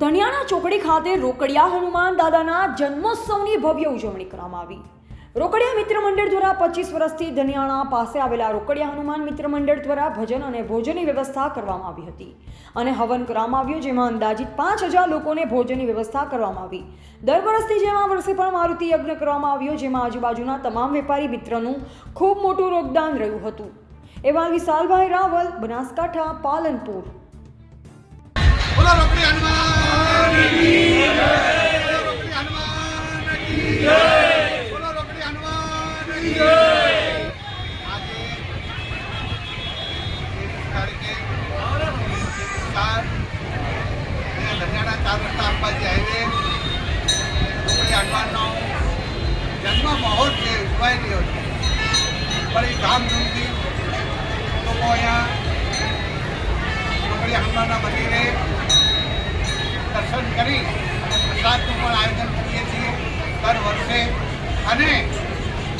ધણિયાણા ચોકડી ખાતે રોકડિયા હનુમાન દાદાના જન્મોત્સવની ભવ્ય ઉજવણી કરવામાં આવી. રોકડિયા મિત્ર મંડળ દ્વારા પચીસ વર્ષથી ધનિયાણા પાસે આવેલા રોકડિયા હનુમાન મિત્ર મંડળ દ્વારા ભજન અને ભોજનની વ્યવસ્થા કરવામાં આવી હતી. અને હવન કરવામાં આવ્યું, જેમાં અંદાજિત પાંચ હજાર લોકોને ભોજનની વ્યવસ્થા કરવામાં આવી. દર વર્ષથી જેમ આ વર્ષે પણ મારુતિ યજ્ઞ કરવામાં આવ્યો, જેમાં આજુબાજુના તમામ વેપારી મિત્રનું ખૂબ મોટું યોગદાન રહ્યું હતું. એવા વિશાલભાઈ રાવલ, બનાસકાંઠા, પાલનપુર. બોલો રોકડી હનુમાન! હનુમાનનો જન્મ મહોત્સવ ઉજવાઈ રહ્યો છે. બડી ધામધૂમથી લોકો અહીંયા રોકડી હનુમાનના મંદિરે દર્શન કરી પ્રસાદનું પણ આયોજન કરીએ છીએ દર વર્ષે. અને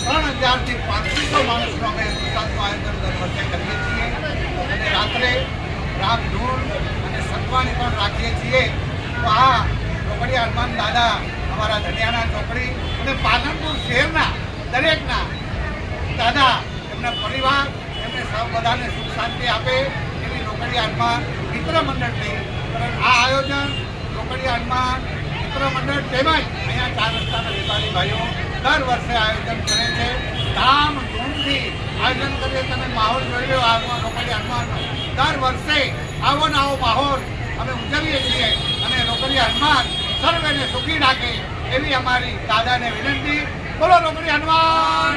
ત્રણ હજારથી પાંત્રીસો માણસનું અમે પ્રસાદનું આયોજન દર વર્ષે કરીએ છીએ. અને રાત્રે રામ ધૂન અને સતવાણી પણ રાખીએ છીએ. તો આ રોકડિયા હનુમાન દાદા અમારા ધનિયાના ચોકડી અને પાલનપુર શહેરના દરેકના દાદા, એમના પરિવાર, એમને સૌ બધાને સુખ શાંતિ આપે એવી રોકડિયા હનુમાન મિત્ર મંડળની આ આયોજન રોકડિયા હનુમાન મિત્ર મંડળ તેમજ અહીંયા ચાર રસ્તાના વેપારી ભાઈઓ દર વર્ષે આયોજન કરે છે. ધામ ધૂમથી આયોજન કરીએ, તમે માહોલ જોઈ આ રોકડિયા હનુમાનનો દર વર્ષે આવો ને આવો માહોલ. અમે ઉજવીએ છીએ અને રોકડિયા હનુમાન સર્વેને સુખી રાખે એવી અમારી દાદાને વિનંતી. બોલો નોકરી હનુમાન